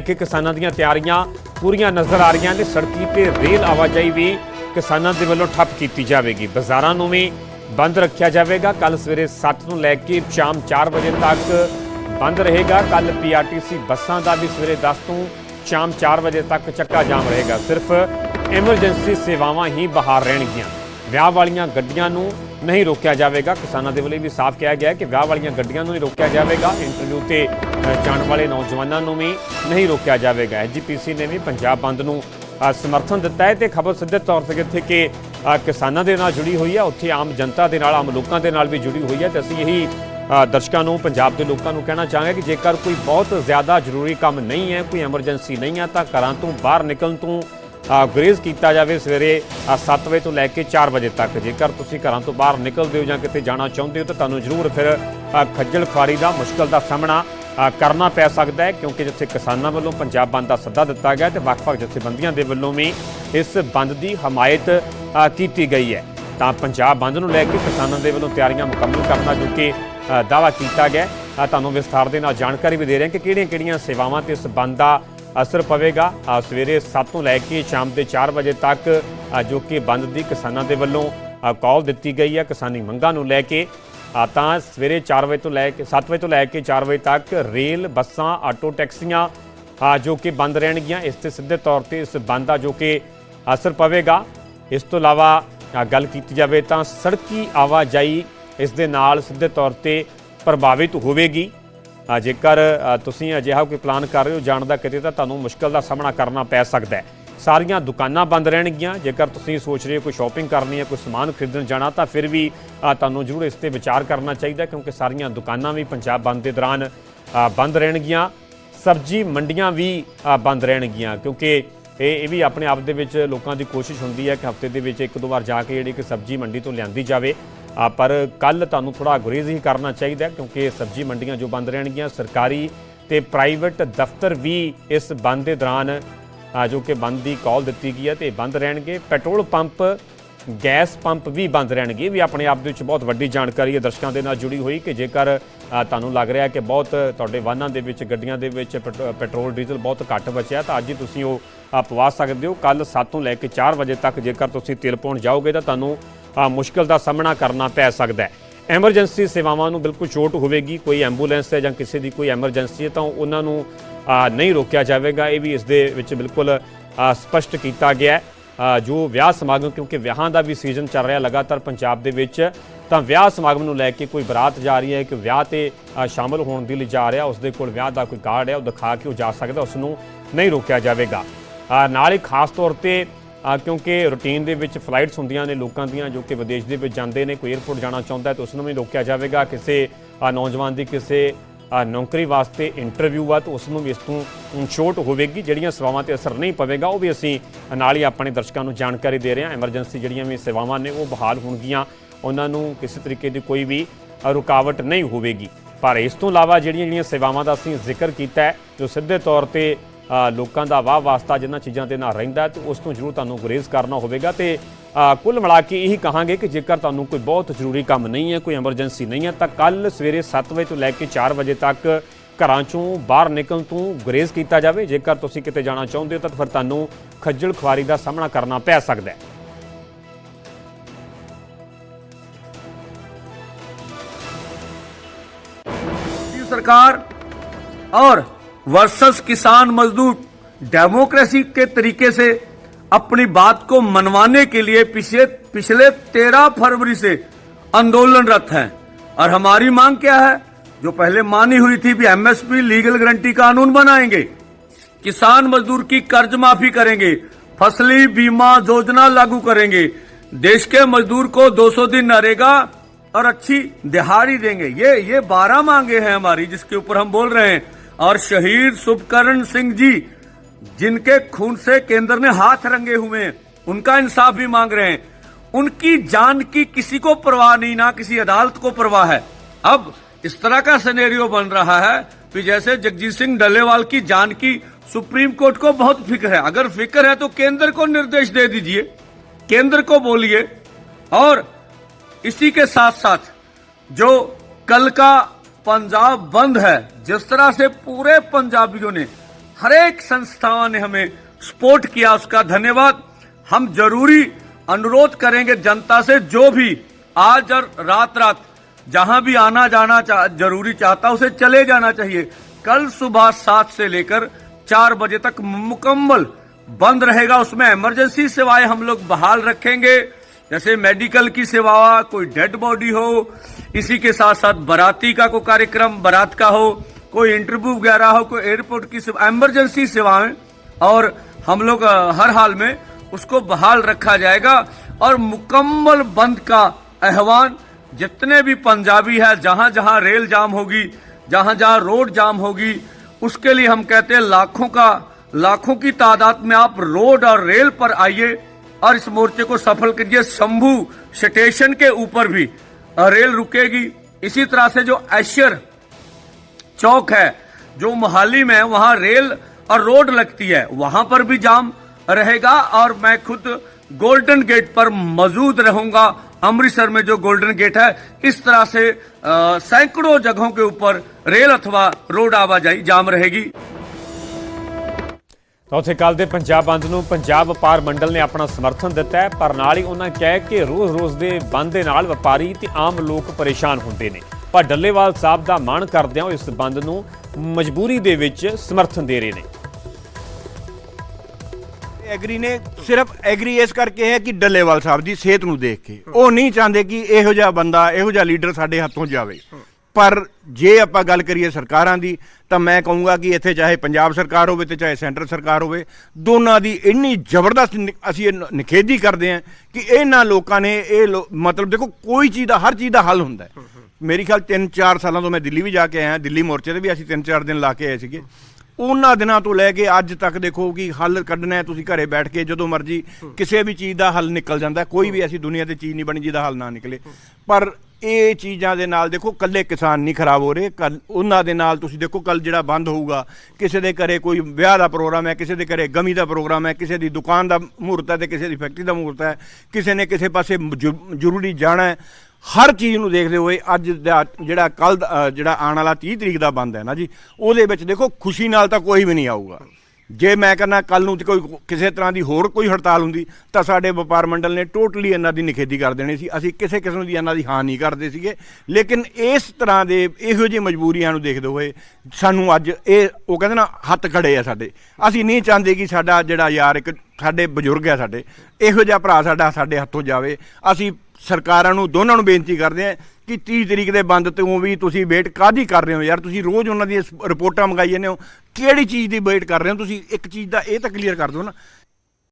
ਕਿ ਕਿਸਾਨਾਂ ਦੀਆਂ ਤਿਆਰੀਆਂ ਪੂਰੀਆਂ ਨਜ਼ਰ ਆ ਰਹੀਆਂ ਨੇ। ਸੜਕੀ ਤੇ ਰੇਲ ਆਵਾਜਾਈ ਵੀ ਕਿਸਾਨਾਂ ਦੇ ਵੱਲੋਂ ਠੱਪ ਕੀਤੀ ਜਾਵੇਗੀ। ਬਾਜ਼ਾਰਾਂ ਨੂੰ ਵੀ ਬੰਦ ਰੱਖਿਆ ਜਾਵੇਗਾ। ਕੱਲ ਸਵੇਰੇ 7 ਤੋਂ ਲੈ ਕੇ ਸ਼ਾਮ 4 ਵਜੇ ਤੱਕ ਬੰਦ ਰਹੇਗਾ। ਕੱਲ ਪੀਆਰਟੀਸੀ ਬੱਸਾਂ ਦਾ ਵੀ ਸਵੇਰੇ 10 ਤੋਂ ਸ਼ਾਮ 4 ਵਜੇ ਤੱਕ ਚੱਕਾ ਜਾਮ ਰਹੇਗਾ। ਸਿਰਫ ਐਮਰਜੈਂਸੀ ਸੇਵਾਵਾਂ ਹੀ ਬਾਹਰ ਰਹਿਣਗੀਆਂ। ਵਿਆਹ ਵਾਲੀਆਂ ਗੱਡੀਆਂ ਨੂੰ ਨਹੀਂ ਰੋਕਿਆ ਜਾਵੇਗਾ। ਕਿਸਾਨਾਂ ਦੇ ਵੱਲੋਂ ਵੀ ਸਾਫ਼ ਕਿਹਾ ਗਿਆ ਹੈ ਕਿ ਵਿਆਹ ਵਾਲੀਆਂ ਗੱਡੀਆਂ ਨੂੰ ਨਹੀਂ ਰੋਕਿਆ ਜਾਵੇਗਾ। ਇੰਟਰਵਿਊ ਤੇ ਜਾਣ ਵਾਲੇ ਨੌਜਵਾਨਾਂ ਨੂੰ ਵੀ ਨਹੀਂ ਰੋਕਿਆ ਜਾਵੇਗਾ। ਐਜੀਪੀਸੀ ਨੇ ਵੀ ਪੰਜਾਬ ਬੰਦ ਨੂੰ ਸਮਰਥਨ ਦਿੱਤਾ ਹੈ ਤੇ ਖਬਰ ਸਿੱਧੇ ਤੌਰ ਤੇ ਜਿੱਥੇ ਕਿ ਕਿਸਾਨਾਂ ਦੇ ਨਾਲ ਜੁੜੀ ਹੋਈ ਹੈ। ਉੱਥੇ ਆਮ ਜਨਤਾ ਦੇ ਨਾਲ, ਆਮ ਲੋਕਾਂ ਦੇ ਨਾਲ ਵੀ ਜੁੜੀ ਹੋਈ ਹੈ ਤੇ ਅਸੀਂ ਇਹੀ ਦਰਸ਼ਕਾਂ ਨੂੰ, ਪੰਜਾਬ ਦੇ ਲੋਕਾਂ ਨੂੰ ਕਹਿਣਾ ਚਾਹਾਂਗੇ ਕਿ ਜੇਕਰ ਕੋਈ ਬਹੁਤ ਜ਼ਿਆਦਾ ਜ਼ਰੂਰੀ ਕੰਮ ਨਹੀਂ ਹੈ, ਕੋਈ ਐਮਰਜੈਂਸੀ ਨਹੀਂ ਹੈ, ਤਾਂ ਘਰਾਂ ਤੋਂ ਬਾਹਰ ਨਿਕਲਣ ਤੋਂ ਗੁਰੇਜ਼ ਕੀਤਾ ਜਾਵੇ ਸਵੇਰੇ 7 ਵਜੇ ਤੋਂ ਲੈ ਕੇ 4 ਵਜੇ ਤੱਕ। ਜੇਕਰ ਤੁਸੀਂ ਘਰਾਂ ਤੋਂ ਬਾਹਰ ਨਿਕਲਦੇ ਹੋ ਜਾਂ ਕਿਤੇ ਜਾਣਾ ਚਾਹੁੰਦੇ ਹੋ ਤਾਂ ਤੁਹਾਨੂੰ ਜ਼ਰੂਰ ਫਿਰ ਖੱਜਲ ਖੁਆਰੀ ਦਾ ਮੁਸ਼ਕਲ ਦਾ ਸਾਹਮਣਾ ਕਰਨਾ ਪੈ ਸਕਦਾ ਹੈ ਕਿਉਂਕਿ ਜਿੱਥੇ ਕਿਸਾਨਾਂ ਵੱਲੋਂ ਪੰਜਾਬ ਬੰਦ ਦਾ ਸੱਦਾ ਦਿੱਤਾ ਗਿਆ ਤੇ ਵੱਖ-ਵੱਖ ਜਥੇਬੰਦੀਆਂ ਦੇ ਵੱਲੋਂ ਵੀ ਇਸ ਬੰਦ ਦੀ ਹਮਾਇਤ ਕੀਤੀ ਗਈ ਹੈ। ਤਾਂ ਪੰਜਾਬ ਬੰਦ ਨੂੰ ਲੈ ਕੇ ਕਿਸਾਨਾਂ ਦੇ ਵੱਲੋਂ ਤਿਆਰੀਆਂ ਮੁਕੰਮਲ ਕਰਨਾ ਜੋ ਕਿ ਅ, ਦਾਅਵਾ ਕੀਤਾ ਗਿਆ ਤੁਹਾਨੂੰ ਵਿਸਥਾਰ ਦੇ ਨਾਲ ਜਾਣਕਾਰੀ ਵੀ ਦੇ ਰਹੇ ਹਾਂ ਕਿ ਕਿਹੜੀਆਂ-ਕਿਹੜੀਆਂ ਸੇਵਾਵਾਂ ਤੇ ਇਸ ਬੰਦ ਦਾ ਅਸਰ ਪਵੇਗਾ। ਸਵੇਰੇ 7 ਤੋਂ ਲੈ ਕੇ ਸ਼ਾਮ ਦੇ 4 ਵਜੇ ਤੱਕ ਜੋ ਕਿ ਬੰਦ ਦੀ ਕਿਸਾਨਾਂ ਦੇ ਵੱਲੋਂ ਕਾਲ ਦਿੱਤੀ ਗਈ ਹੈ ਕਿਸਾਨੀ ਮੰਗਾਂ ਨੂੰ ਲੈ ਕੇ। ਤਾਂ ਸਵੇਰੇ 4 ਵਜੇ ਤੋਂ ਲੈ ਕੇ 7 ਵਜੇ ਤੋਂ ਲੈ ਕੇ 4 ਵਜੇ ਤੱਕ ਰੇਲ ਬੱਸਾਂ ਆਟੋ ਟੈਕਸੀਆਂ ਅ, ਜੋ ਕਿ ਬੰਦ ਰਹਿਣਗੀਆਂ। ਇਸ ਤੇ ਸਿੱਧੇ ਤੌਰ ਤੇ ਇਸ ਬੰਦ ਦਾ ਜੋ ਕਿ ਅਸਰ ਪਵੇਗਾ। ਇਸ ਤੋਂ ਇਲਾਵਾ ਗੱਲ ਕੀਤੀ ਜਾਵੇ ਤਾਂ ਸੜਕੀ ਆਵਾਜਾਈ ਇਸ ਦੇ ਨਾਲ ਸਿੱਧੇ ਤੌਰ ਤੇ ਪ੍ਰਭਾਵਿਤ ਹੋਵੇਗੀ। ਜੇਕਰ ਤੁਸੀਂ ਅਜਿਹਾ ਕੋਈ ਪਲਾਨ ਕਰ ਰਹੇ ਹੋ, ਜਾਣ ਦਾ ਕਿਤੇ ਤਾਂ ਤੁਹਾਨੂੰ ਮੁਸ਼ਕਲ ਦਾ ਸਾਹਮਣਾ ਕਰਨਾ ਪੈ ਸਕਦਾ ਹੈ। ਸਾਰੀਆਂ ਦੁਕਾਨਾਂ ਬੰਦ ਰਹਿਣਗੀਆਂ, ਜੇਕਰ ਤੁਸੀਂ ਸੋਚ ਰਹੇ ਹੋ ਕੋਈ ਸ਼ਾਪਿੰਗ ਕਰਨੀ ਹੈ, ਕੋਈ ਸਮਾਨ ਖਰੀਦਣ ਜਾਣਾ, ਤਾਂ ਫਿਰ ਵੀ ਤੁਹਾਨੂੰ ਜ਼ਰੂਰ ਇਸ ਤੇ ਵਿਚਾਰ ਕਰਨਾ ਚਾਹੀਦਾ ਕਿਉਂਕਿ ਸਾਰੀਆਂ ਦੁਕਾਨਾਂ ਵੀ ਪੰਜਾਬ ਬੰਦ ਦੇ ਦੌਰਾਨ ਬੰਦ ਰਹਿਣਗੀਆਂ। ਸਬਜ਼ੀ ਮੰਡੀਆਂ ਵੀ ਬੰਦ ਰਹਿਣਗੀਆਂ, ਕਿਉਂਕਿ ਇਹ ਇਹ ਵੀ ਆਪਣੇ ਆਪ ਦੇ ਵਿੱਚ ਲੋਕਾਂ ਦੀ ਕੋਸ਼ਿਸ਼ ਹੁੰਦੀ ਹੈ ਕਿ ਹਫ਼ਤੇ ਦੇ ਵਿੱਚ ਇੱਕ ਦੋ ਵਾਰ ਜਾ ਕੇ ਜਿਹੜੀ ਕਿ ਸਬਜ਼ੀ ਮੰਡੀ ਤੋਂ ਲਿਆਂਦੀ ਜਾਵੇ। ਪਰ ਕੱਲ ਤੁਹਾਨੂੰ ਥੋੜਾ ਗੁਰੇਜ਼ ਹੀ ਕਰਨਾ ਚਾਹੀਦਾ, ਕਿਉਂਕਿ ਸਬਜ਼ੀ ਮੰਡੀਆਂ ਜੋ ਬੰਦ ਰਹਿਣਗੀਆਂ, ਸਰਕਾਰੀ ਤੇ ਪ੍ਰਾਈਵੇਟ ਦਫ਼ਤਰ ਵੀ ਇਸ ਬੰਦ ਦੇ ਦੌਰਾਨ ਜੋ ਕਿ ਬੰਦ ਦੀ ਕਾਲ ਦਿੱਤੀ ਗਈ ਹੈ ਤੇ ਬੰਦ ਰਹਿਣਗੇ। ਪੈਟਰੋਲ ਪੰਪ, ਗੈਸ ਪੰਪ ਵੀ ਬੰਦ ਰਹਿਣਗੇ। ਇਹ ਵੀ ਆਪਣੇ ਆਪ ਦੇ ਵਿੱਚ ਬਹੁਤ ਵੱਡੀ ਜਾਣਕਾਰੀ ਹੈ। ਦਰਸ਼ਕਾਂ ਦੇ ਨਾਲ ਜੁੜੀ ਹੋਈ ਕਿ ਜੇਕਰ ਤੁਹਾਨੂੰ ਲੱਗ ਰਿਹਾ ਕਿ ਬਹੁਤ ਤੁਹਾਡੇ ਵਾਹਨਾਂ ਦੇ ਵਿੱਚ, ਗੱਡੀਆਂ ਦੇ ਵਿੱਚ ਪੈਟ- ਪੈਟਰੋਲ, ਡੀਜ਼ਲ ਬਹੁਤ ਘੱਟ ਬਚਿਆ, ਤਾਂ ਅੱਜ ਹੀ ਤੁਸੀਂ ਉਹ ਪਵਾ ਸਕਦੇ ਹੋ। ਕੱਲ 7 ਤੋਂ ਲੈ ਕੇ 4 ਵਜੇ ਤੱਕ ਜੇਕਰ ਤੁਸੀਂ ਤੇਲ ਪਾਉਣ ਜਾਓਗੇ, ਤਾਂ ਤੁਹਾਨੂੰ ਅ, ਮੁਸ਼ਕਲ ਦਾ ਸਾਹਮਣਾ ਕਰਨਾ ਪੈ ਸਕਦਾ ਹੈ। ਐਮਰਜੈਂਸੀ ਸੇਵਾਵਾਂ ਨੂੰ ਬਿਲਕੁਲ ਚੋਟ ਹੋਵੇਗੀ ਕੋਈ ਐਂਬੂਲੈਂਸ ਹੈ ਜਾਂ ਕਿਸੇ ਦੀ ਕੋਈ ਐਮਰਜੈਂਸੀ ਹੈ ਤਾਂ ਉਹਨਾਂ ਨੂੰ ਨਹੀਂ ਰੋਕਿਆ ਜਾਵੇਗਾ। ਇਹ ਵੀ ਇਸ ਦੇ ਵਿੱਚ ਬਿਲਕੁਲ ਅ, ਸਪਸ਼ਟ ਕੀਤਾ ਗਿਆ ਜੋ ਵਿਆਹ ਸਮਾਗਮ ਕਿਉਂਕਿ ਵਿਆਹਾਂ ਦਾ ਵੀ ਸੀਜ਼ਨ ਚੱਲ ਰਿਹਾ ਲਗਾਤਾਰ ਪੰਜਾਬ ਦੇ ਵਿੱਚ ਤਾਂ ਵਿਆਹ ਸਮਾਗਮ ਨੂੰ ਲੈ ਕੇ ਕੋਈ ਬਰਾਤ ਜਾ ਰਹੀ ਹੈ ਕਿ ਵਿਆਹ ਤੇ ਸ਼ਾਮਲ ਹੋਣ ਦੇ ਲਈ ਜਾ ਰਿਹਾ ਉਸ ਦੇ ਕੋਲ ਵਿਆਹ ਦਾ ਕੋਈ ਕਾਰਡ ਹੈ ਉਹ ਦਿਖਾ ਕੇ ਉਹ ਜਾ ਸਕਦਾ ਉਸ ਨੂੰ ਨਹੀਂ ਰੋਕਿਆ ਜਾਵੇਗਾ। ਨਾਲ ਹੀ ਖਾਸ ਤੌਰ ਤੇ ਕਿਉਂਕਿ ਰੂਟੀਨ ਦੇ ਵਿੱਚ ਫਲਾਈਟਸ ਹੁੰਦੀਆਂ ਨੇ ਲੋਕਾਂ ਦੀਆਂ ਜੋ ਕਿ ਵਿਦੇਸ਼ ਦੇ ਵਿੱਚ ਜਾਂਦੇ ਨੇ, ਕੋਈ 에ਅਰਪੋਰਟ ਜਾਣਾ ਚਾਹੁੰਦਾ ਹੈ ਤਾਂ ਉਸ ਨੂੰ ਵੀ ਰੋਕਿਆ ਜਾਵੇਗਾ। ਕਿਸੇ ਨੌਜਵਾਨ ਦੀ ਕਿਸੇ ਨੌਕਰੀ ਵਾਸਤੇ ਇੰਟਰਵਿਊ ਆ ਤਾਂ ਉਸ ਨੂੰ ਵੀ ਇਸ ਤੋਂ ਛੋਟ ਹੋਵੇਗੀ। ਜਿਹੜੀਆਂ ਸੇਵਾਵਾਂ ਤੇ ਅਸਰ ਨਹੀਂ ਪਵੇਗਾ, ਉਹ ਵੀ ਅਸੀਂ ਨਾਲ ਹੀ ਆਪਣੇ ਦਰਸ਼ਕਾਂ ਨੂੰ ਜਾਣਕਾਰੀ ਦੇ ਰਹੇ ਹਾਂ। ਐਮਰਜੈਂਸੀ ਜਿਹੜੀਆਂ ਵੀ ਸੇਵਾਵਾਂ ਨੇ, ਉਹ ਬਹਾਲ ਹੋਣਗੀਆਂ। ਉਹਨਾਂ ਨੂੰ ਕਿਸੇ ਤਰੀਕੇ ਦੀ ਕੋਈ ਵੀ ਰੁਕਾਵਟ ਨਹੀਂ ਹੋਵੇਗੀ। ਪਰ ਇਸ ਤੋਂ ਇਲਾਵਾ ਜਿਹੜੀਆਂ ਜਿਹੜੀਆਂ ਸੇਵਾਵਾਂ ਦਾ ਅਸੀਂ ਜ਼ਿਕਰ ਕੀਤਾ ਜੋ ਸਿੱਧੇ ਤੌਰ ਤੇ ਲੋਕਾਂ ਦਾ ਵਾਹ ਵਾਸਤਾ ਜਿਨ੍ਹਾਂ ਚੀਜ਼ਾਂ ਦੇ ਨਾਲ ਰਹਿੰਦਾ ਹੈ ਤੇ ਉਸ ਤੋਂ ਜ਼ਰੂਰ ਤੁਹਾਨੂੰ ਗੁਰੇਜ਼ ਕਰਨਾ ਹੋਵੇਗਾ ਤੇ ਅ, ਕੁੱਲ ਮਿਲਾ ਕੇ ਇਹੀ ਕਹਾਂਗੇ ਕਿ ਜੇਕਰ ਤੁਹਾਨੂੰ ਕੋਈ ਬਹੁਤ ਜ਼ਰੂਰੀ ਕੰਮ ਨਹੀਂ ਹੈ ਕੋਈ ਐਮਰਜੈਂਸੀ ਨਹੀਂ ਹੈ ਤਾਂ ਕੱਲ ਸਵੇਰੇ 7 ਵਜੇ ਤੋਂ ਲੈ ਕੇ 4 ਵਜੇ ਤੱਕ ਘਰਾਂ ਚੋਂ ਬਾਹਰ ਨਿਕਲਣ ਤੋਂ ਗੁਰੇਜ਼ ਕੀਤਾ ਜਾਵੇ ਜੇਕਰ ਤੁਸੀਂ ਕਿਤੇ ਜਾਣਾ ਚਾਹੁੰਦੇ ਹੋ ਤਾਂ ਫਿਰ ਤੁਹਾਨੂੰ ਖੱਜਲ ਖੁਆਰੀ ਦਾ ਸਾਹਮਣਾ ਕਰਨਾ ਪੈ ਸਕਦਾ ਹੈ की सरकार और वर्सेस किसान मजदूर। डेमोक्रेसी के तरीके से अपनी बात को मनवाने के लिए पिछले पिछले तेरह फरवरी से आंदोलनरत हैं। और हमारी मांग क्या है? जो पहले मानी हुई थी भी एमएसपी लीगल गारंटी कानून बनाएँगे, किसान मजदूर की कर्ज माफ़ी करेंगे, फसली बीमा योजना लागू करेंगे। देश के मजदूर को 200 दिन नरेगा और अच्छी दिहाड़ी देंगे। ये ये बारह मांगे हैं हमारी, जिसके ऊपर हम बोल रहे हैं। और शहीद शुभकरण सिंह जी, जिनके खून से केंद्र ने हाथ रंगे हुए हैं, उनका इंसाफ भी मांग रहे हैं। उनकी जान की किसी को परवाह नहीं, ना किसी अदालत को परवाह है। अब इस तरह का सिनेरियो बन रहा है कि जैसे जगजीत सिंह डल्लेवाल की जान की सुप्रीम कोर्ट को बहुत फ़िक्र है। अगर फ़िक्र है तो केंद्र को निर्देश दे दीजिए, केंद्र को बोलिए। और इसी के साथ साथ जो कल का पंजाब बंद है। जिस तरह से पूरे पंजाबियों ने हर एक संस्थाओं ने हमें सपोर्ट किया उसका धन्यवाद। हम ज़रूरी अनुरोध करेंगे जनता से जो भी आज और रात रात जहाँ भी आना जाना चा, ज़रूरी चाहता उसे चले जाना चाहिए। कल सुबह सात से लेकर चार बजे तक मुकम्मल बंद रहेगा। उसमें इमरजेंसी सेवाएँ हम लोग बहाल रखेंगे। जैसे मेडिकल की सेवा, कोई डेड बॉडी हो, इसी के साथ साथ बराती का कोई कार्यक्रम, बारात का हो, कोई इंटरव्यू वगैरह हो, कोई एयरपोर्ट की सेवा एमरजेंसी सेवाएँ, और हम लोग हर हाल में उसको बहाल रखा जाएगा। और मुकम्मल बंद का आह्वान, जितने भी पंजाबी है जहाँ जहाँ रेल जाम होगी जहाँ जहाँ रोड जाम होगी, उसके लिए हम कहते हैं, लाखों का, लाखों की तादाद में आप रोड और रेल पर आइए। और इस मोर्चे को सफल करिए शंभू स्टेशन के ऊपर भी। रेल रुकेगी। इसी तरह से जो ऐश्वर चौक है, जो मोहाली में वहाँ रेल और रोड लगती है। वहाँ पर भी जाम रहेगा और मैं खुद गोल्डन गेट पर मौजूद रहूँगा। अमृतसर में जो गोल्डन गेट है, इस तरह से सैकड़ों जगहों के ऊपर रेल अथवा रोड आवाजाही जाम रहेगी। ਤਾਂ ਉੱਥੇ ਕੱਲ ਦੇ ਪੰਜਾਬ ਬੰਦ ਨੂੰ ਪੰਜਾਬ ਵਪਾਰ ਮੰਡਲ ਨੇ ਆਪਣਾ ਸਮਰਥਨ ਦਿੱਤਾ ਹੈ, ਪਰ ਨਾਲ ਹੀ ਉਹਨਾਂ ਕਿਹਾ ਕਿ ਰੋਜ਼-ਰੋਜ਼ ਦੇ ਬੰਦ ਦੇ ਨਾਲ ਵਪਾਰੀ ਤੇ ਆਮ ਲੋਕ ਪਰੇਸ਼ਾਨ ਹੁੰਦੇ ਨੇ। ਪਰ ਡੱਲੇਵਾਲ ਸਾਹਿਬ ਦਾ ਮਾਣ ਕਰਦਿਆਂ ਉਹ ਇਸ ਬੰਦ ਨੂੰ ਮਜਬੂਰੀ ਦੇ ਵਿੱਚ ਸਮਰਥਨ ਦੇ ਰਹੇ ਨੇ। ਐਗਰੀ ਨੇ ਸਿਰਫ ਐਗਰੀ ਇਸ ਕਰਕੇ ਹੈ ਕਿ ਡੱਲੇਵਾਲ ਸਾਹਿਬ ਦੀ ਸਿਹਤ ਨੂੰ ਦੇਖ ਕੇ। ਉਹ ਨਹੀਂ ਚਾਹੁੰਦੇ ਕਿ ਇਹੋ ਜਿਹਾ ਬੰਦਾ, ਇਹੋ ਜਿਹਾ ਲੀਡਰ ਸਾਡੇ ਹੱਥੋਂ ਜਾਵੇ। ਪਰ ਜੇ ਆਪਾਂ ਗੱਲ ਕਰੀਏ ਸਰਕਾਰਾਂ ਦੀ ਤਾਂ ਮੈਂ ਕਹੂੰਗਾ ਕਿ ਇੱਥੇ ਚਾਹੇ ਪੰਜਾਬ ਸਰਕਾਰ ਹੋਵੇ ਤੇ ਚਾਹੇ ਸੈਂਟਰ ਸਰਕਾਰ ਹੋਵੇ ਦੋਨਾਂ ਦੀ ਇੰਨੀ ਜ਼ਬਰਦਸਤ ਅਸੀਂ ਇਹ ਨਿਖੇਧੀ ਕਰਦੇ ਹਾਂ ਕਿ ਇਹਨਾਂ ਲੋਕਾਂ ਨੇ ਇਹ ਮਤਲਬ ਦੇਖੋ ਕੋਈ ਚੀਜ਼ ਦਾ ਹਰ ਚੀਜ਼ ਦਾ ਹੱਲ ਹੁੰਦਾ ਮੇਰੀ ਖਿਆਲ 3-4 ਸਾਲਾਂ ਤੋਂ ਮੈਂ ਦਿੱਲੀ ਵੀ ਜਾ ਕੇ ਆਇਆ ਦਿੱਲੀ ਮੋਰਚੇ ਤੇ ਵੀ ਅਸੀਂ 3-4 ਦਿਨ ਲਾ ਕੇ ਆਏ ਸੀਗੇ। ਉਹਨਾਂ ਦਿਨਾਂ ਤੋਂ ਲੈ ਕੇ ਅੱਜ ਤੱਕ ਦੇਖੋ ਕਿ ਹੱਲ ਕੱਢਣਾ ਹੈ ਤੁਸੀਂ ਘਰੇ ਬੈਠ ਕੇ ਜਦੋਂ ਮਰਜ਼ੀ ਕਿਸੇ ਵੀ ਚੀਜ਼ ਦਾ ਹੱਲ ਨਿਕਲ ਜਾਂਦਾ। ਕੋਈ ਵੀ ਐਸੀ ਦੁਨੀਆ ਤੇ ਚੀਜ਼ ਨਹੀਂ ਬਣੀ ਜਿਹਦਾ ਹੱਲ ਨਾ ਨਿਕਲੇ। ਪਰ ਇਹ ਚੀਜ਼ਾਂ ਦੇ ਨਾਲ ਦੇਖੋ ਕੱਲੇ ਕਿਸਾਨ ਨਹੀਂ ਖਰਾਬ ਹੋ ਰਹੇ। ਕੱਲ ਉਹਨਾਂ ਦੇ ਨਾਲ ਤੁਸੀਂ ਦੇਖੋ ਕੱਲ ਜਿਹੜਾ ਬੰਦ ਹੋਊਗਾ, ਕਿਸੇ ਦੇ ਘਰੇ ਕੋਈ ਵਿਆਹ ਦਾ ਪ੍ਰੋਗਰਾਮ ਹੈ, ਕਿਸੇ ਦੇ ਘਰੇ ਗਮੀ ਦਾ ਪ੍ਰੋਗਰਾਮ ਹੈ, ਕਿਸੇ ਦੀ ਦੁਕਾਨ ਦਾ ਮਹੂਰਤ ਹੈ ਤੇ ਕਿਸੇ ਦੀ ਫੈਕਟਰੀ ਦਾ ਮਹੂਰਤ ਹੈ, ਕਿਸੇ ਨੇ ਕਿਸੇ ਪਾਸੇ ਜ਼ਰੂਰੀ ਜਾਣਾ ਹੈ। ਹਰ ਚੀਜ਼ ਨੂੰ ਦੇਖਦੇ ਹੋਏ ਅੱਜ ਦਾ ਜਿਹੜਾ ਕੱਲ ਜਿਹੜਾ ਆਉਣ ਵਾਲਾ 30 ਤਰੀਕ ਦਾ ਬੰਦ ਹੈ ਨਾ ਜੀ, ਉਹਦੇ ਵਿੱਚ ਦੇਖੋ ਖੁਸ਼ੀ ਨਾਲ ਤਾਂ ਕੋਈ ਵੀ ਨਹੀਂ ਆਊਗਾ। ਜੇ ਮੈਂ ਕਹਿੰਦਾ ਕੱਲ ਨੂੰ ਤੇ ਕੋਈ ਕਿਸੇ ਤਰ੍ਹਾਂ ਦੀ ਹੋਰ ਕੋਈ ਹੜਤਾਲ ਹੁੰਦੀ, ਤਾਂ ਸਾਡੇ ਵਪਾਰ ਮੰਡਲ ਨੇ ਟੋਟਲੀ ਇਹਨਾਂ ਦੀ ਨਿਖੇਧੀ ਕਰ ਦੇਣੀ ਸੀ। ਅਸੀਂ ਕਿਸੇ ਕਿਸਮ ਦੀ ਇਹਨਾਂ ਦੀ ਹਾਂ ਨਹੀਂ ਕਰਦੇ ਸੀਗੇ। ਲੇਕਿਨ ਇਸ ਤਰ੍ਹਾਂ ਦੇ ਇਹੋ ਜਿਹੀ ਮਜਬੂਰੀਆਂ ਨੂੰ ਦੇਖਦੇ ਹੋਏ ਸਾਨੂੰ ਅੱਜ ਇਹ ਉਹ ਕਹਿੰਦੇ ਨਾ, ਹੱਥ ਖੜੇ ਆ ਸਾਡੇ। ਅਸੀਂ ਨਹੀਂ ਚਾਹੁੰਦੇ ਕਿ ਸਾਡਾ ਜਿਹੜਾ ਯਾਰ ਇੱਕ ਸਾਡੇ ਬਜ਼ੁਰਗ ਆ ਸਾਡੇ, ਇਹੋ ਜਿਹਾ ਭਰਾ ਸਾਡਾ ਸਾਡੇ ਹੱਥੋਂ ਜਾਵੇ। ਅਸੀਂ ਸਰਕਾਰਾਂ ਨੂੰ ਦੋਨਾਂ ਨੂੰ ਬੇਨਤੀ ਕਰਦੇ ਹਾਂ ਕਿ 30 ਤਰੀਕ ਦੇ ਬੰਦ ਤੋਂ ਵੀ ਤੁਸੀਂ ਵੇਟ ਕਾਦੀ ਕਰ ਰਹੇ ਹੋ ਯਾਰ? ਤੁਸੀਂ ਰੋਜ਼ ਉਹਨਾਂ ਦੀਆਂ ਰਿਪੋਰਟਾਂ ਮੰਗਾਈ ਜਾਂਦੇ ਹੋ। ਕਿਹੜੀ ਚੀਜ਼ ਦੀ ਵੇਟ ਕਰ ਰਹੇ ਹੋ? ਤੁਸੀਂ ਇੱਕ ਚੀਜ਼ ਦਾ ਇਹ ਤਾਂ ਕਲੀਅਰ ਕਰ ਦਿਓ ਨਾ।